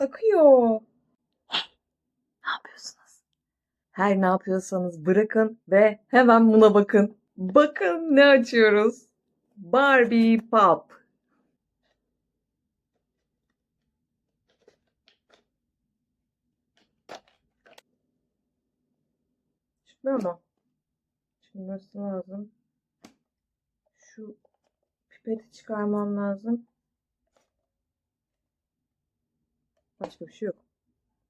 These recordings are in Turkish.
akıyor. Ne yapıyorsunuz? Her ne yapıyorsanız bırakın ve hemen buna bakın. Bakın ne açıyoruz. Barbie Pop. Çıkmıyor mu? Çıkması lazım. Şu pipeti çıkarmam lazım. Başka bir şey yok.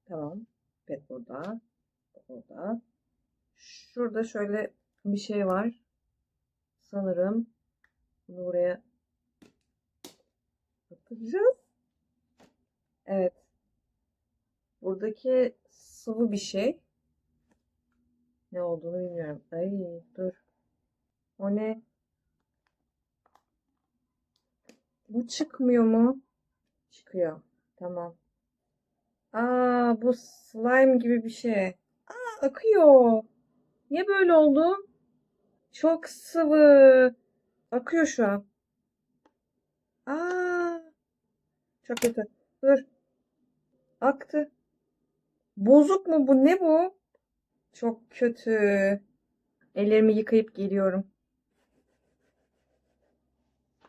Tamam. Pipet burada. Burada. Şurada şöyle bir şey var. Sanırım bunu buraya batıracağız. Evet. Buradaki sıvı bir şey. Ne olduğunu bilmiyorum. Ay dur. O ne? Bu çıkmıyor mu? Çıkıyor. Tamam. Aa bu slime gibi bir şey. Aa akıyor. Niye böyle oldu? Çok sıvı. Akıyor şu an. Aa. Çok kötü. Dur. Aktı. Bozuk mu bu? Ne bu? Çok kötü. Ellerimi yıkayıp geliyorum.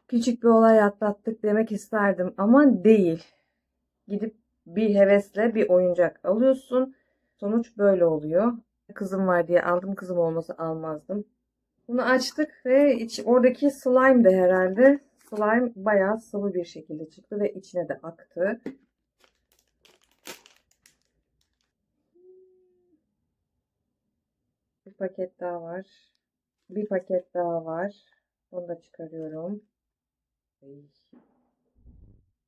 Küçük bir olay atlattık demek isterdim ama değil. Gidip bir hevesle bir oyuncak alıyorsun. Sonuç böyle oluyor. Kızım var diye aldım. Kızım olmasa almazdım. Bunu açtık ve iç, oradaki slime de herhalde. Slime bayağı sıvı bir şekilde çıktı ve içine de aktı. Bir paket daha var. Bir paket daha var. Onu da çıkarıyorum.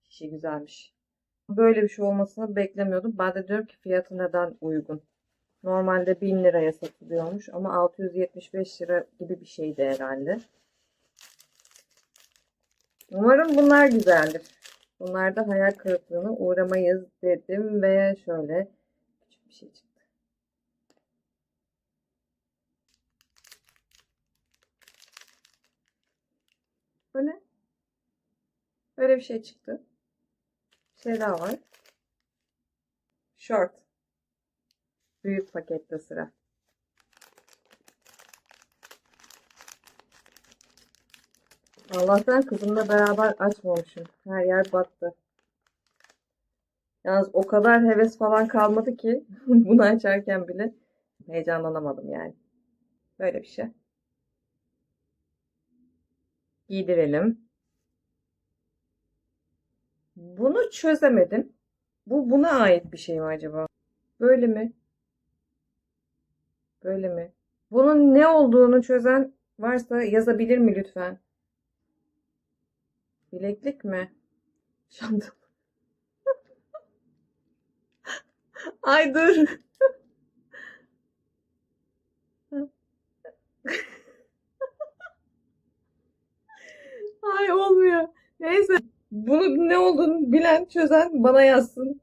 Şişe güzelmiş. Böyle bir şey olmasını beklemiyordum. Ben de diyorum ki fiyatı neden uygun. Normalde 1000 liraya satılıyormuş ama 675 lira gibi bir şeydi herhalde. Umarım bunlar güzeldir. Bunlarda hayal kırıklığına uğramayız dedim ve şöyle küçük bir şey çıktı. Ne? Böyle bir şey çıktı. Şey daha var. Short. Büyük pakette sıra. Allah'tan kızımla beraber açmamışım. Her yer battı. Yalnız o kadar heves falan kalmadı ki bunu açarken bile heyecanlanamadım yani. Böyle bir şey. Giydirelim. Bunu çözemedim. Bu buna ait bir şey mi acaba? Böyle mi? Böyle mi? Bunun ne olduğunu çözen varsa yazabilir mi lütfen? Bileklik mi? Çanta. Ay dur. Ay olmuyor. Neyse. Bunu ne olduğunu bilen çözen bana yazsın.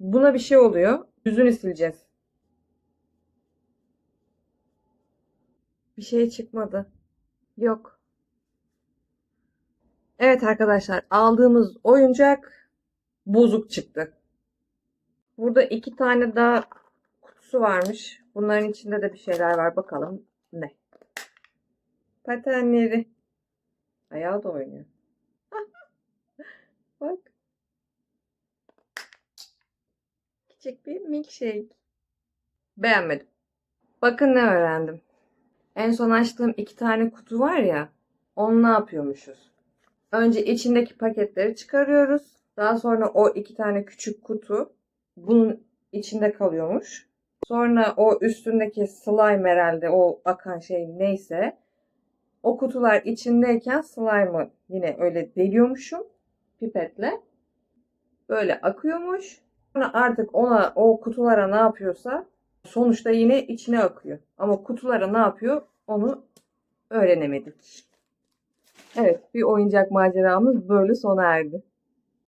Buna bir şey oluyor. Yüzünü sileceğiz. Bir şey çıkmadı. Yok. Evet arkadaşlar aldığımız oyuncak bozuk çıktı. Burada iki tane daha kutusu varmış. Bunların içinde de bir şeyler var. Bakalım ne? Patenleri. Ayağı da oynuyor. Bak. Küçük bir milkshake. Beğenmedim. Bakın ne öğrendim. En son açtığım iki tane kutu var ya. Onu ne yapıyormuşuz? Önce içindeki paketleri çıkarıyoruz. Daha sonra o iki tane küçük kutu bunun içinde kalıyormuş. Sonra o üstündeki slime herhalde o akan şey neyse. O kutular içindeyken slime'ı yine öyle deliyormuşum pipetle. Böyle akıyormuş. Sonra artık ona o kutulara ne yapıyorsa sonuçta yine içine akıyor. Ama kutulara ne yapıyor onu öğrenemedik. Evet bir oyuncak maceramız böyle sona erdi.